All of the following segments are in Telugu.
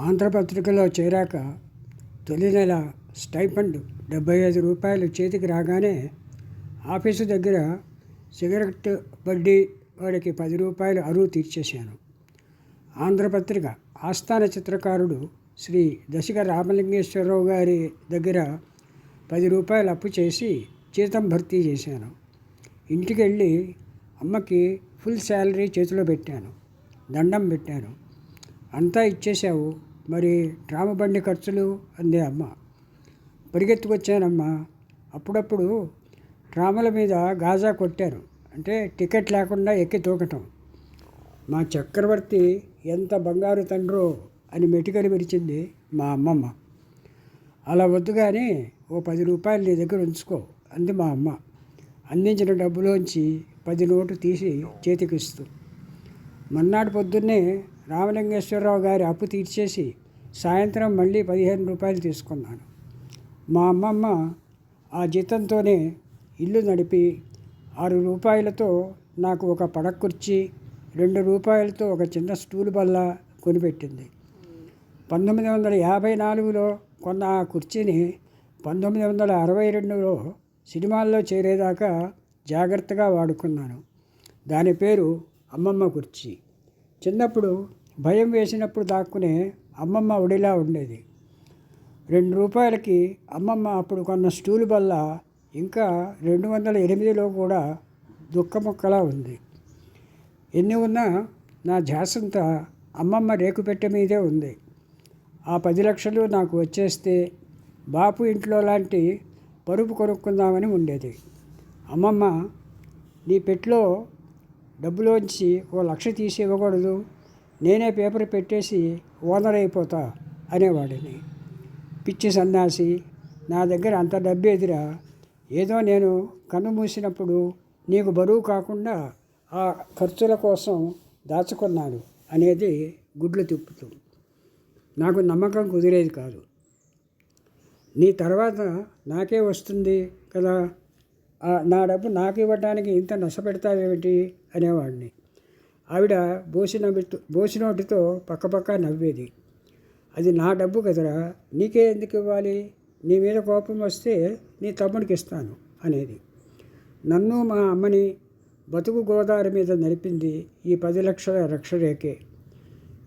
ఆంధ్రపత్రికలో చేరాక తొలి నెల స్టైఫండ్ డెబ్బై ఐదు రూపాయలు చేతికి రాగానే ఆఫీసు దగ్గర సిగరెట్ వడ్డీ వాడికి పది రూపాయలు అరువు తీర్చేశాను. ఆంధ్రపత్రిక ఆస్థాన చిత్రకారుడు శ్రీ దశిక రామలింగేశ్వరరావు గారి దగ్గర పది రూపాయలు అప్పు చేసి జీతం భర్తీ చేశాను. ఇంటికి వెళ్ళి అమ్మకి ఫుల్ శాలరీ చేతిలో పెట్టాను. దండం పెట్టాను. అంతా ఇచ్చేశావు. మరి ట్రామ బండి ఖర్చులు అంది అమ్మ. పరిగెత్తుకొచ్చానమ్మా. అప్పుడప్పుడు ట్రామల మీద గాజా కొట్టారు అంటే టికెట్ లేకుండా ఎక్కి తూకటం. మా చక్రవర్తి ఎంత బంగారు తండ్రో అని మెటికలు విరిచింది మా అమ్మమ్మ. అలా వద్దు కానీ ఓ పది రూపాయలు నీ దగ్గర ఉంచుకో అంది మా అమ్మ. అందించిన డబ్బులోంచి పది నోటు తీసి చేతికిస్తూ. మన్నాడు పొద్దున్నే రామలింగేశ్వరరావు గారి అప్పు తీర్చేసి సాయంత్రం మళ్ళీ పదిహేను రూపాయలు తీసుకున్నాను మా అమ్మమ్మ ఆ జీతంతోనే ఇల్లు నడిపి ఆరు రూపాయలతో నాకు ఒక పడక కుర్చీ రెండు రూపాయలతో ఒక చిన్న స్టూల్ బల్ల కొనిపెట్టింది. పంతొమ్మిది వందల యాభై నాలుగులో కొన్న ఆ కుర్చీని పంతొమ్మిది వందల అరవై రెండులో సినిమాల్లో చేరేదాకా జాగ్రత్తగా వాడుకున్నాను. దాని పేరు అమ్మమ్మ కుర్చీ. చిన్నప్పుడు భయం వేసినప్పుడు దాక్కునే అమ్మమ్మ ఒడిలా ఉండేది. రెండు రూపాయలకి అమ్మమ్మ అప్పుడు కొన్న స్టూల్ వల్ల ఇంకా రెండు వందల ఎనిమిదిలో కూడా దుఃఖముక్కలా ఉంది. ఎన్ని ఉన్నా నా ధ్యాసంతా అమ్మమ్మ రేకుపెట్టె మీదే ఉంది. ఆ పది లక్షలు నాకు వచ్చేస్తే బాపు ఇంట్లో లాంటి పరుపు కొనుక్కుందామని ఉండేది. అమ్మమ్మ నీ పెట్లో డబ్బులోంచి ఓ లక్ష తీసి ఇవ్వకూడదు. నేనే పేపర్ పెట్టేసి ఓనర్ అయిపోతా అనేవాడిని. పిచ్చి సన్నాసి నా దగ్గర అంత డబ్బు ఎదురా ఏదో నేను కన్ను మూసినప్పుడు నీకు బరువు కాకుండా ఆ ఖర్చుల కోసం దాచుకున్నాను అనేది గుడ్లు తిప్పుతూ. నాకు నమ్మకం కుదిరేది కాదు. నీ తర్వాత నాకే వస్తుంది కదా? నా డబ్బు నాకు ఇవ్వడానికి ఇంత నష్టపెడతావేమిటి? అనేవాడిని. ఆవిడ బోసిన బోసినోటితో పక్కపక్క నవ్వేది. అది నా డబ్బు కదరా నీకే ఎందుకు ఇవ్వాలి? నీ మీద కోపం వస్తే నీ తమ్ముడికి ఇస్తాను అనేది. నన్ను మా అమ్మని బతుకు గోదావరి మీద నడిపింది ఈ పది లక్షల రక్షరేఖే.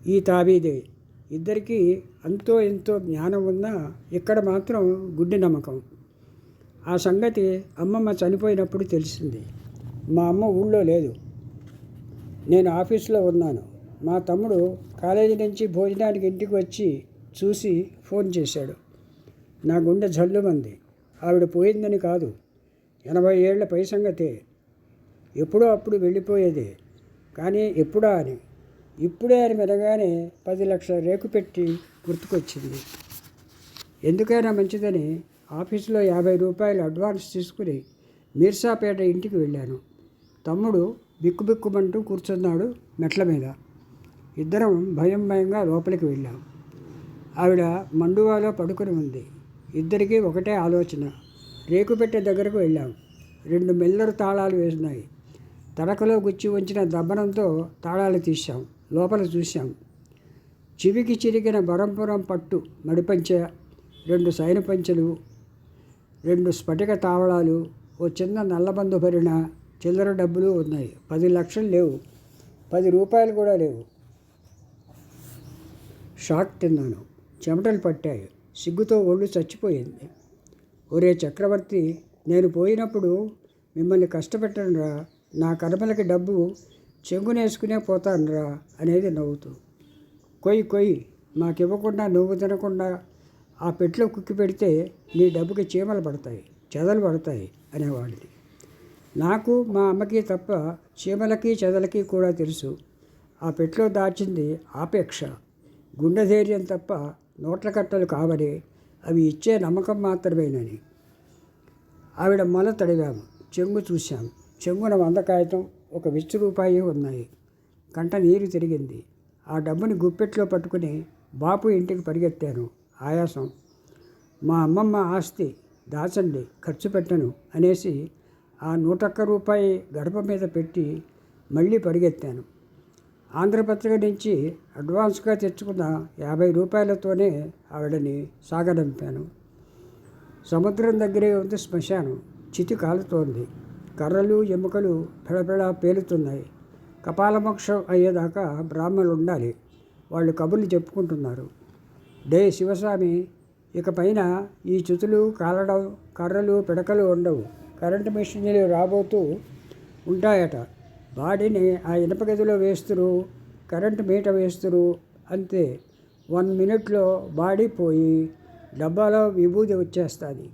ఈ తాబీదే. ఇద్దరికీ అంతో ఎంతో జ్ఞానం ఉన్నా ఇక్కడ మాత్రం గుడ్డి నమ్మకం. ఆ సంగతి అమ్మమ్మ చనిపోయినప్పుడు తెలిసింది. మా అమ్మ ఊళ్ళో లేదు. నేను ఆఫీస్లో ఉన్నాను. మా తమ్ముడు కాలేజీ నుంచి భోజనానికి ఇంటికి వచ్చి చూసి ఫోన్ చేశాడు. నా గుండె జల్లుమంది. ఆవిడ పోయిందని కాదు. ఎనభై ఏళ్ళ పై సంగతే. ఎప్పుడో అప్పుడు వెళ్ళిపోయేదే. కానీ ఎప్పుడా అని. ఇప్పుడే అని వినగానే పది లక్షల రేకు పెట్టి గుర్తుకొచ్చింది. ఎందుకైనా మంచిదని ఆఫీసులో యాభై రూపాయలు అడ్వాన్స్ తీసుకుని మీర్సాపేట ఇంటికి వెళ్ళాను. తమ్ముడు బిక్కుబిక్కుమంటూ కూర్చున్నాడు మెట్ల మీద. ఇద్దరం భయం భయంగా లోపలికి వెళ్ళాం. ఆవిడ మండువాలో పడుకుని ఉంది. ఇద్దరికీ ఒకటే ఆలోచన. రేకుపెట్టె దగ్గరకు వెళ్ళాం. రెండు మిల్లరు తాళాలు వేసినాయి. తడకలో గుచ్చి ఉంచిన దబ్బనంతో తాళాలు తీశాం. లోపల చూశాం. చివికి చిరిగిన బరంపురం పట్టు నడిపంచ రెండు సైన పంచెలు రెండు స్ఫటిక తావళాలు ఓ చిన్న నల్లబందు భరిన చిల్లర డబ్బులు ఉన్నాయి. పది లక్షలు లేవు. పది రూపాయలు కూడా లేవు. షాక్ తిన్నాను. చెమటలు పట్టాయి. సిగ్గుతో ఒళ్ళు చచ్చిపోయింది. ఒరే చక్రవర్తి నేను పోయినప్పుడు మిమ్మల్ని కష్టపెట్టనురా. నా కర్మలకి డబ్బు చెంగునేసుకునే పోతానురా అనేది నవ్వుతూ. కొయ్యి కొయ్యి మాకివ్వకుండా నువ్వు తినకుండా ఆ పెట్లో కుక్కి పెడితే నీ డబ్బుకి చీమలు పడతాయి చెదలు పడతాయి అనేవాడిది. నాకు మా అమ్మకి తప్ప చీమలకి చెదలకి కూడా తెలుసు. ఆ పెట్లో దాచింది ఆపేక్ష. గుండె ధైర్యం తప్ప నోట్ల కట్టలు కావని అవి ఇచ్చే నమ్మకం మాత్రమేనని. ఆవిడ మొల తడివాము చెంగు చూశాం. చెంగున వంద కాగితం ఒక విచ్చు రూపాయి ఉన్నాయి. కంట నీరు తిరిగింది. ఆ డబ్బుని గుప్పెట్లో పట్టుకుని బాపు ఇంటికి పరిగెత్తాను. ఆయాసం. మా అమ్మమ్మ ఆస్తి దాచండి ఖర్చు పెట్టను అనేసి ఆ నూటొక్క రూపాయి గడప మీద పెట్టి మళ్ళీ పరిగెత్తాను. ఆంధ్రపత్రిక నుంచి అడ్వాన్స్గా తెచ్చుకున్న యాభై రూపాయలతోనే ఆవిడని సాగడంపాను సముద్రం దగ్గరే ఉంది శ్మశానం. చితి కాలుతోంది. కర్రలు ఎముకలు పెడపెడ పేలుతున్నాయి. కపాలమోక్షం అయ్యేదాకా బ్రాహ్మణులు ఉండాలి వాళ్ళు కబుర్లు చెప్పుకుంటున్నారు. డే శివస్వామి ఇక పైన ఈ చుతులు కాలడం కర్రలు పిడకలు ఉండవు. కరెంటు మిషన్లు రాబోతూ ఉంటాయట. బాడీని ఆ ఇనప గదిలో వేస్తురు కరెంటు మీట వేస్తురు అంతే. వన్ మినిట్లో బాడీ పోయి డబ్బాలో విభూది వచ్చేస్తుంది.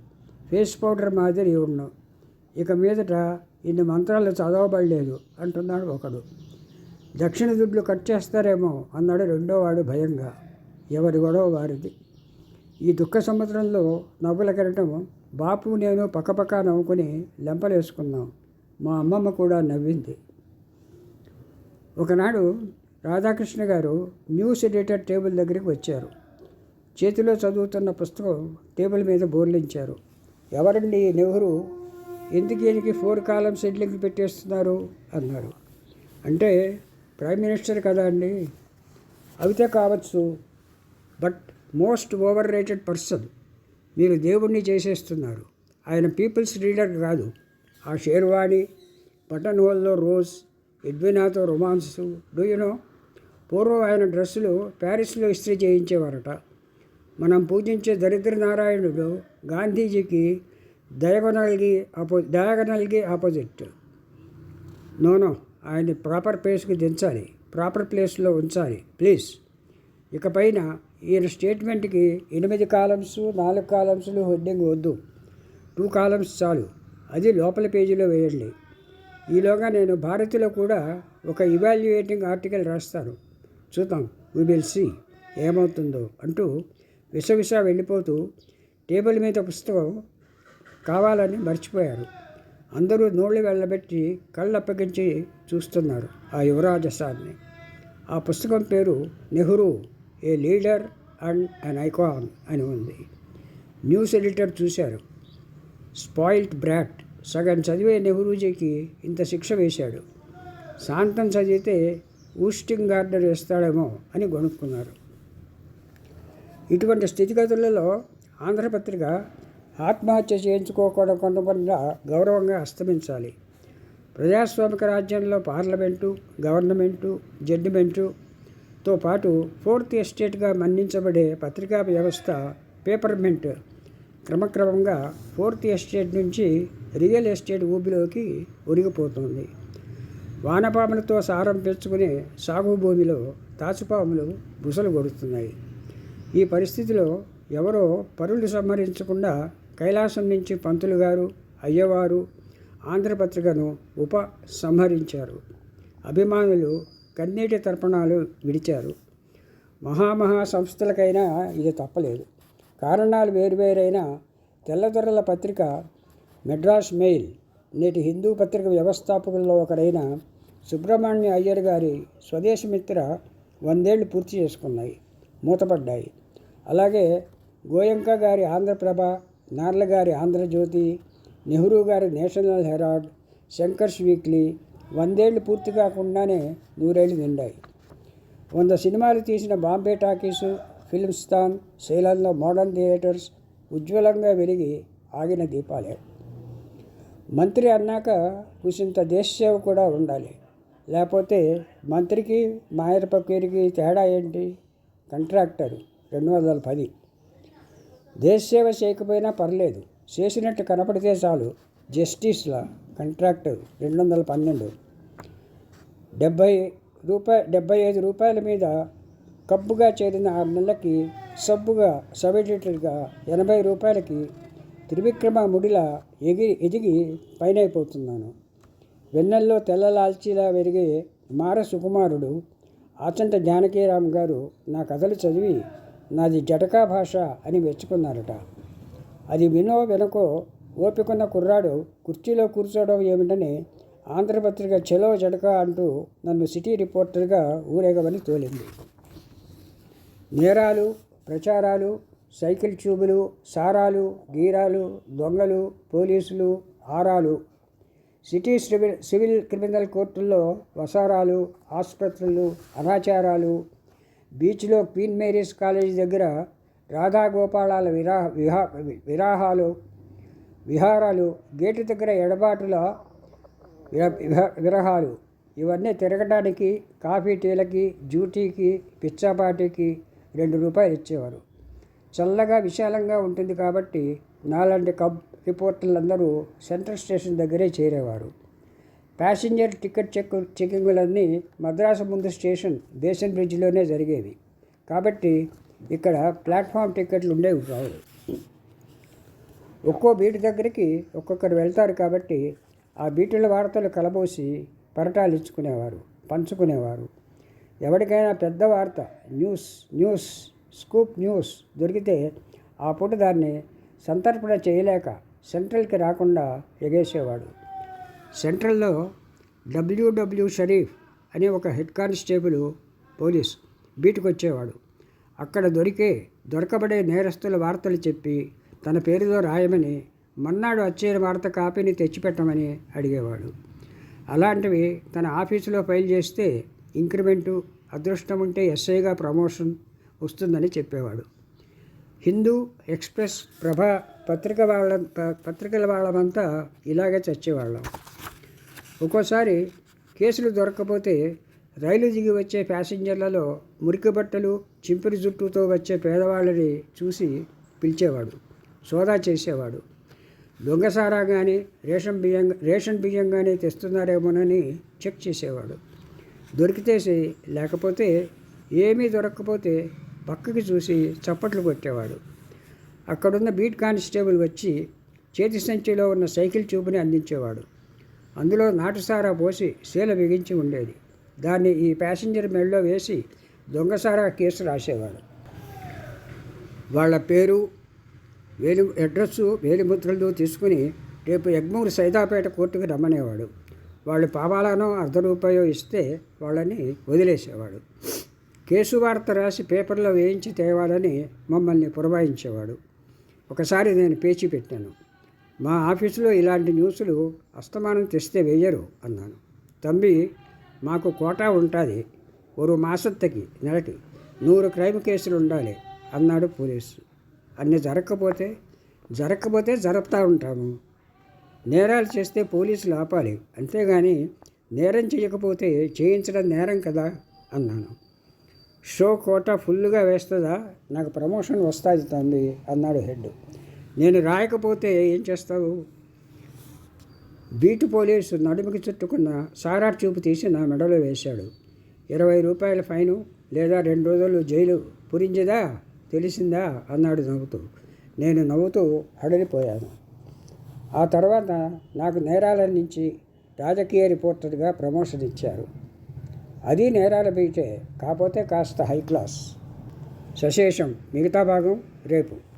ఫేస్ పౌడర్ మాదిరి ఉన్న. ఇక మీదట ఇన్ని మంత్రాలు చదవబడలేదు అంటున్నాడు ఒకడు. దక్షిణ దుడ్లు కట్ చేస్తారేమో అన్నాడు రెండో వాడు భయంగా. ఎవరి గొడవ వారిది? ఈ దుఃఖ సముద్రంలో నవ్వుల కెరటం బాపు నేను పక్కపక్క నవ్వుకొని లెంపలేసుకున్నాం. మా అమ్మమ్మ కూడా నవ్వింది. ఒకనాడు రాధాకృష్ణ గారు న్యూస్ ఎడిటర్ టేబుల్ దగ్గరికి వచ్చారు. చేతిలో చదువుతున్న పుస్తకం టేబుల్ మీద బోర్లించారు. ఎవరండి ఈ నెహ్రూ? ఎందుకు ఈయనకి ఫోర్ కాలమ్స్ సెడ్లింగ్ పెట్టేస్తున్నారు? అన్నారు అంటే ప్రైమ్ మినిస్టర్ కదా అండి? అవితే కావచ్చు. But most over rated person. మీరు దేవుణ్ణి చేసేస్తున్నారు ఆయన పీపుల్స్ లీడర్ కాదు. ఆ షేర్వాణి బటన్ హోల్లో రోజ్ ఎడ్వినాతో రొమాన్స్ డూయునో పూర్వం ఆయన డ్రెస్సులు ప్యారిస్లో ఇస్త్రీ చేయించేవారట. మనం పూజించే దరిద్ర నారాయణుడు గాంధీజీకి డయాగనల్కి ఆపో డయాగనల్కి ఆపోజిట్. నోనో ఆయన్ని ప్రాపర్ ప్లేస్కి దించాలి. ప్రాపర్ ప్లేస్లో ఉంచాలి. ప్లీజ్. ఇకపైన ఈయన స్టేట్మెంట్కి ఎనిమిది కాలమ్స్ నాలుగు కాలమ్స్లు హెడ్డింగ్ వద్దు. టూ కాలమ్స్ చాలు. అది లోపల పేజీలో వేయండి. ఈలోగా నేను భారతిలో కూడా ఒక ఇవాల్యుయేటింగ్ ఆర్టికల్ రాస్తాను. చూద్దాం. వి విల్ సీ ఏమవుతుందో అంటూ విసవిస వెళ్ళిపోతూ టేబుల్ మీద పుస్తకం కావాలని మర్చిపోయారు. అందరూ నోళ్ళు వెళ్ళబెట్టి కళ్ళు అప్పగించి చూస్తున్నారు ఆ యువరాజసాన్ని ఆ పుస్తకం పేరు Nehru. A leader and an icon అని ఉంది. న్యూస్ ఎడిటర్ చూశారు. స్పాయిల్డ్ బ్రాట్ సగం చదివే నెహ్రూజీకి ఇంత శిక్ష వేశాడు. శాంతం చదివితే ఊస్టింగ్ గార్డర్ వేస్తాడేమో అని గొనుక్కున్నారు. ఇటువంటి స్థితిగతులలో ఆంధ్రపత్రిక ఆత్మహత్య చేయించుకోకుండా కొంతమంది గౌరవంగా అస్తమించాలి. ప్రజాస్వామిక రాజ్యంలో పార్లమెంటు గవర్నమెంటు జడ్జిమెంటు తో పాటు ఫోర్త్ ఎస్టేట్గా మన్నించబడే పత్రికా వ్యవస్థ పేపర్మెంట్. క్రమక్రమంగా ఫోర్త్ ఎస్టేట్ నుంచి రియల్ ఎస్టేట్ ఊబిలోకి ఒరిగిపోతుంది. వానపాములతో సారం పెంచుకునే సాగు భూమిలో తాచుపాములు బుసలు కొడుతున్నాయి ఈ పరిస్థితిలో ఎవరో పరులు సంహరించకుండా కైలాసం నుంచి పంతులు గారు అయ్యవారు ఆంధ్రపత్రికను ఉప సంహరించారు. అభిమానులు కన్నీటి తర్పణాలు విడిచారు. మహామహా సంస్థలకైనా ఇది తప్పలేదు. కారణాలు వేరువేరైన తెల్లదొరల పత్రిక మెడ్రాస్ మెయిల్ నేటి హిందూ పత్రిక వ్యవస్థాపకుల్లో ఒకరైన సుబ్రహ్మణ్య అయ్యర్ గారి స్వదేశమిత్ర వందేళ్ళు పూర్తి చేసుకున్నాయి మూతపడ్డాయి. అలాగే గోయంక గారి ఆంధ్రప్రభ నార్ల గారి ఆంధ్రజ్యోతి నెహ్రూ గారి నేషనల్ హెరాల్డ్ శంకర్స్ వీక్లీ వందేళ్ళు పూర్తి కాకుండానే నూరేళ్ళు నిండాయి. వంద సినిమాలు తీసిన బాంబే టాకీసు ఫిల్మ్స్థాన్ శైలంలో మోడర్న్ థియేటర్స్ ఉజ్వలంగా వెలిగి ఆగిన దీపాలే. మంత్రి అన్నాక కుసింత దేశసేవ కూడా ఉండాలి. లేకపోతే మంత్రికి మాయర్ తేడా ఏంటి? కాంట్రాక్టర్ రెండు వందల పది. దేశసేవ చేయకపోయినా పర్లేదు. చేసినట్టు కనపడితే చాలు. జస్టిస్లా కాంట్రాక్టర్ రెండు వందల పన్నెండు డెబ్బై రూపాయ డెబ్బై ఐదు రూపాయల మీద కబ్బుగా చేరిన ఆరు నెలలకి సబ్బుగా సబ్డిటర్గా ఎనభై రూపాయలకి త్రివిక్రమ ముడిలా ఎగిరి ఎదిగి పైనైపోతున్నాను. వెన్నెల్లో తెల్ల లాల్చీలా వెరిగే మార సుకుమారుడు ఆచంట జానకీరామ్ గారు నా కథలు చదివి నాది జటకా భాష అని మెచ్చుకున్నారట. అది వినో వెనకో ఓపికన్న కుర్రాడు కుర్చీలో కూర్చోవడం ఏమిటని ఆంధ్రపత్రిక చెలో జటక అంటూ నన్ను సిటీ రిపోర్టర్గా ఊరేగమని తోలింది. నేరాలు ప్రచారాలు సైకిల్ ట్యూబులు సారాలు గీరాలు దొంగలు పోలీసులు ఆరాలు. సిటీ సివిల్ సివిల్ క్రిమినల్ కోర్టుల్లో వసారాలు ఆసుపత్రులు అనాచారాలు. బీచ్లో క్వీన్ మేరీస్ కాలేజీ దగ్గర రాధాగోపాలాల విరా విహా విరాహాలు. విహారాలు గేటు దగ్గర ఎడబాటుల విరహాలు. ఇవన్నీ తిరగడానికి కాఫీ టీలకి డ్యూటీకి పిచ్చాపాటీకి రెండు రూపాయలు ఇచ్చేవారు. చల్లగా విశాలంగా ఉంటుంది కాబట్టి నాలాంటి కబ్ రిపోర్టర్లందరూ సెంట్రల్ స్టేషన్ దగ్గరే చేరేవారు. ప్యాసింజర్ టికెట్ చెక్ చెకింగులన్నీ మద్రాసు ముందు స్టేషన్ బేసన్ బ్రిడ్జ్లోనే జరిగేవి. కాబట్టి ఇక్కడ ప్లాట్ఫామ్ టికెట్లు ఉండేవి కావు. ఒక్కో బీటు దగ్గరికి ఒక్కొక్కరు వెళ్తారు కాబట్టి ఆ బీటుల వార్తలు కలబోసి పరటాలు ఇచ్చుకునేవారు పంచుకునేవారు. ఎవరికైనా పెద్ద వార్త న్యూస్ న్యూస్ స్కూప్ న్యూస్ దొరికితే ఆ పూట దాన్ని సంతర్పణ చేయలేక సెంట్రల్కి రాకుండా ఎగేసేవాడు. సెంట్రల్లో డబ్ల్యూడబ్ల్యూ షరీఫ్ అనే ఒక హెడ్ కానిస్టేబుల్ పోలీస్ బీటుకొచ్చేవాడు. అక్కడ దొరికే దొరకబడే నేరస్తుల వార్తలు చెప్పి తన పేరుతో రాయమని మన్నాడు వచ్చే వార్త కాపీని తెచ్చిపెట్టమని అడిగేవాడు. అలాంటివి తన ఆఫీసులో ఫైల్ చేస్తే ఇంక్రిమెంటు అదృష్టం ఉంటే ఎస్ఐగా ప్రమోషన్ వస్తుందని చెప్పేవాడు. హిందూ ఎక్స్ప్రెస్ ప్రభ పత్రిక వాళ్ళ పత్రికల వాళ్ళమంతా ఇలాగే చచ్చేవాళ్ళం. ఒక్కోసారి కేసులు దొరకకపోతే రైలు దిగి వచ్చే ప్యాసింజర్లలో మురికి బట్టలు చింపిరి జుట్టుతో వచ్చే పేదవాళ్ళని చూసి పిలిచేవాడు. సోదా చేసేవాడు. దొంగసారా కానీ రేషన్ బియ్యం రేషన్ బియ్యం కానీ తెస్తున్నారేమోనని చెక్ చేసేవాడు. దొరికితే లేకపోతే ఏమీ దొరకకపోతే పక్కకి చూసి చప్పట్లు కొట్టేవాడు. అక్కడున్న బీట్ కానిస్టేబుల్ వచ్చి చేతి సంచిలో ఉన్న సైకిల్ చూపుని అందించేవాడు. అందులో నాటుసారా పోసి శీల బిగించి ఉండేది. దాన్ని ఈ ప్యాసింజర్ మెడలో వేసి దొంగసారా కేసు రాసేవాడు. వాళ్ళ పేరు వేలి అడ్రస్సు వేలిముద్రలు తీసుకుని రేపు ఎగ్మూరు సైదాపేట కోర్టుకు రమ్మనేవాడు. వాళ్ళు పావాలనో అర్ధ రూపాయో ఇస్తే వాళ్ళని వదిలేసేవాడు. కేసు వార్త రాసి పేపర్లో వేయించి తేవాలని మమ్మల్ని పురమాయించేవాడు. ఒకసారి నేను పేచి పెట్టాను. మా ఆఫీసులో ఇలాంటి న్యూస్లు అస్తమానం తెస్తే వేయరు అన్నాను. తంబి మాకు కోటా ఉంటుంది. ఒక మాసత్తకి నెలకి నూరు క్రైమ్ కేసులు ఉండాలి అన్నాడు పోలీసు. అన్ని జరగకపోతే జరగకపోతే జరుపుతూ ఉంటాము. నేరాలు చేస్తే పోలీసులు ఆపాలి. అంతేగాని నేరం చేయకపోతే చేయించడం నేరం కదా అన్నాను. షో కోట ఫుల్గా వేస్తుందా? నాకు ప్రమోషన్ వస్తుంది తండ్రి అన్నాడు హెడ్. నేను రాయకపోతే ఏం చేస్తావు? బీటు పోలీసు నడుముకి చుట్టుకున్న సారా చూపు తీసి నా మెడలో వేశాడు. ఇరవై రూపాయల ఫైను లేదా రెండు రోజులు జైలు పురించదా తెలిసిందా? అన్నాడు నవ్వుతూ. నేను నవ్వుతూ హడలిపోయాను ఆ తర్వాత నాకు నేరాల నుంచి రాజకీయ రిపోర్టర్గా ప్రమోషన్ ఇచ్చారు. అది నేరాల బీటే కాకపోతే కాస్త హై క్లాస్. సశేషం మిగతా భాగం రేపు.